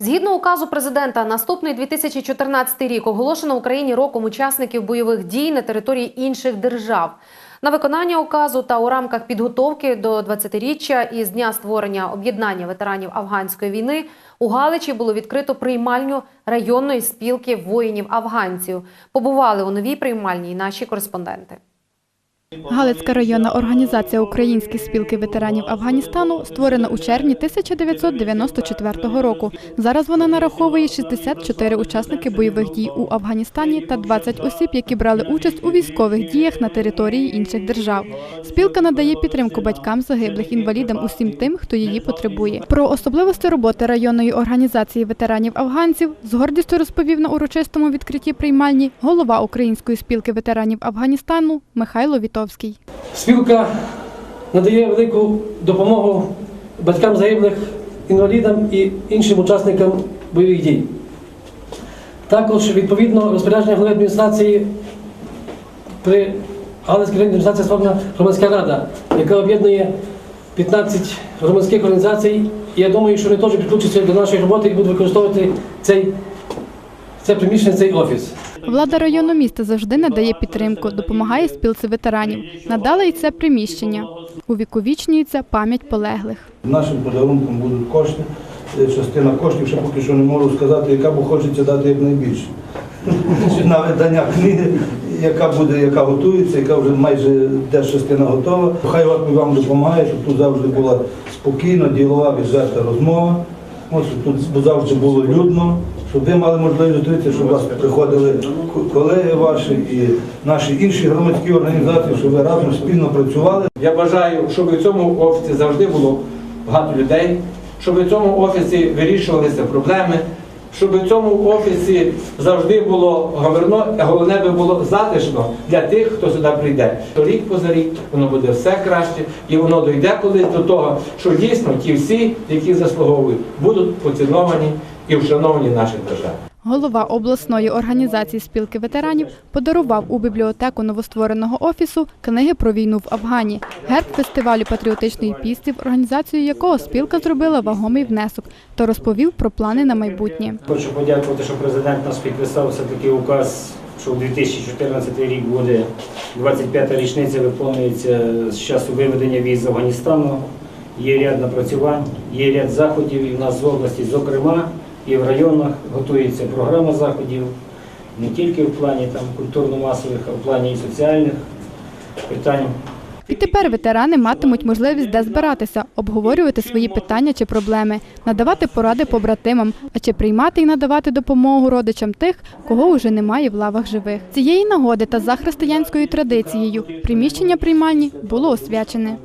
Згідно указу президента, наступний 2014 рік оголошено Україні роком учасників бойових дій на території інших держав. На виконання указу та у рамках підготовки до 20-річчя із дня створення об'єднання ветеранів афганської війни у Галичі було відкрито приймальню районної спілки воїнів афганців. Побували у новій приймальні й наші кореспонденти. Галицька районна організація Українські спілки ветеранів Афганістану створена у червні 1994 року. Зараз вона нараховує 64 учасники бойових дій у Афганістані та 20 осіб, які брали участь у військових діях на території інших держав. Спілка надає підтримку батькам загиблих інвалідам усім тим, хто її потребує. Про особливості роботи районної організації ветеранів афганців з гордістю розповів на урочистому відкритті приймальні голова Української спілки ветеранів Афганістану Михайло Вітовський. Спілка надає велику допомогу батькам загиблих, інвалідам і іншим учасникам бойових дій. Також відповідно розпорядження голови адміністрації при районній адміністрації створена громадська рада, яка об'єднує 15 громадських організацій. І я думаю, що вони теж підключаться до нашої роботи і будуть використовувати це приміщення, цей офіс. Влада району міста завжди надає підтримку, допомагає спілці ветеранів. Надала й це приміщення. Увіковічнюється пам'ять полеглих. Нашим подарунком будуть кошти. Е, Частина коштів, ще поки що не можу сказати, яка б хочеться дати як найбільше. На видання книги, яка буде, яка готується, яка вже майже теж частина готова. Хай вам допомагає, щоб тут завжди була спокійна, ділова, відверта розмова. Щоб тут завжди було людно, щоб ви мали можливість зустрітися, щоб у вас приходили колеги ваші і наші інші громадські організації, щоб ви разом спільно працювали. Я бажаю, щоб у цьому офісі завжди було багато людей, щоб у цьому офісі вирішувалися проблеми, щоб у цьому офісі завжди було говорно, а головне би було затишно для тих, хто сюди прийде. Рік поза рік воно буде все краще, і воно дойде колись до того, що дійсно ті всі, які заслуговують, будуть поціновані і вшановані в нашій державі. Голова обласної організації спілки ветеранів подарував у бібліотеку новоствореного офісу книги про війну в Афгані, герб фестивалю патріотичної пісні, в організацію якого спілка зробила вагомий внесок та розповів про плани на майбутнє. Хочу подякувати, що президент нас підписав все-таки указ, що в 2014 рік буде 25-та річниця виконується з часу виведення військ з Афганістану. Є ряд напрацювань, є ряд заходів і в нас в області, зокрема, і в районах готується програма заходів не тільки в плані там культурно-масових, а в плані і соціальних питань. І тепер ветерани матимуть можливість де збиратися, обговорювати свої питання чи проблеми, надавати поради побратимам, а чи приймати і надавати допомогу родичам тих, кого уже немає в лавах живих. Цієї нагоди та за християнською традицією приміщення приймальні було освячене.